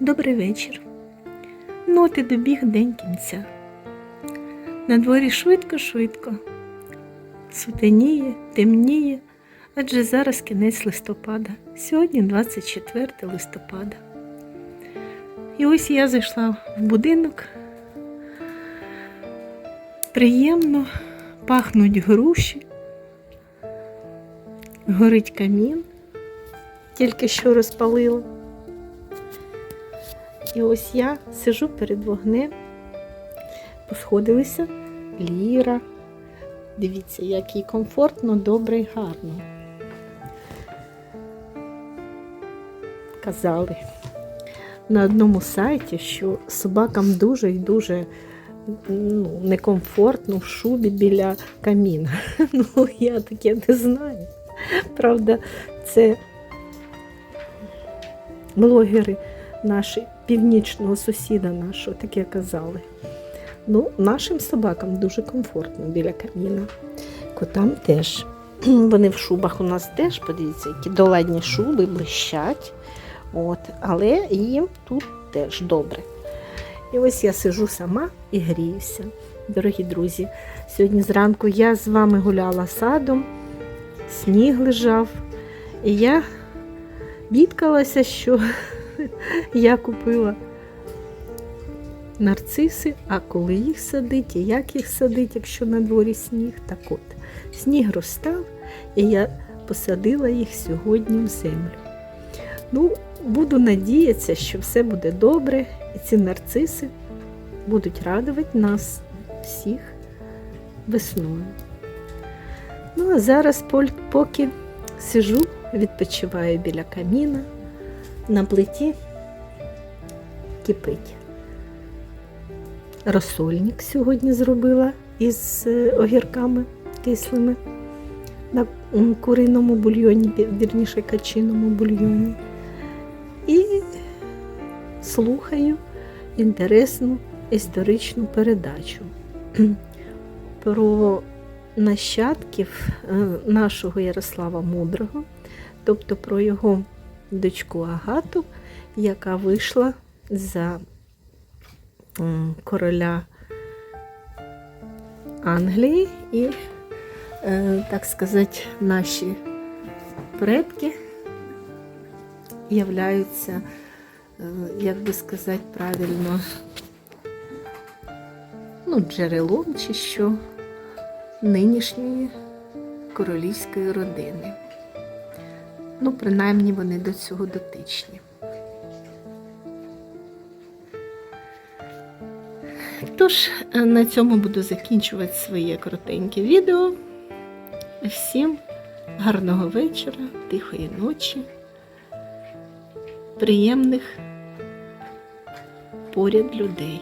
Добрий вечір. Ну, от добіг день кінця. На дворі швидко-швидко. Сутеніє, темніє, адже зараз кінець листопада. Сьогодні 24 листопада. І ось я зайшла в будинок. Приємно пахнуть груші, горить камін, тільки що розпалила. І ось я сижу перед вогнем, посходилися Ліра. Дивіться, як їй комфортно, добре і гарно. Казали на одному сайті, що собакам дуже і дуже ну, некомфортно в шубі біля каміна. Ну, я таке не знаю. Правда, це блогери наші північного сусіда нашого таке казали. Ну, нашим собакам дуже комфортно біля каміна. Котам теж. Вони в шубах у нас теж, подивіться, які доладні шуби блищать. От, але їм тут теж добре. І ось я сижу сама і гріюся. Дорогі друзі, сьогодні зранку я з вами гуляла садом, сніг лежав, і я бідкалася, що я купила нарциси, а коли їх садить, і як їх садить, якщо на дворі сніг, так от, сніг розстав, і я посадила їх сьогодні в землю. Ну, буду надіятися, що все буде добре, і ці нарциси будуть радувати нас всіх весною. Ну, а зараз поки сижу, відпочиваю біля каміна, на плиті кипить. Розсольник сьогодні зробила із е, огірками кислими на куриному бульйоні, вірніше качиному бульйоні. І слухаю інтересну історичну передачу про нащадків е, нашого Ярослава Мудрого, тобто про його дочку Агату, яка вийшла за короля Англії і, е, так сказати, наші предки являються, е, як би сказати правильно, ну, джерелом чи що нинішньої королівської родини. Ну, принаймні вони до цього дотичні. Тож, е, на цьому буду закінчувати своє коротеньке відео. Всім гарного вечора, тихої ночі, приємних поряд людей.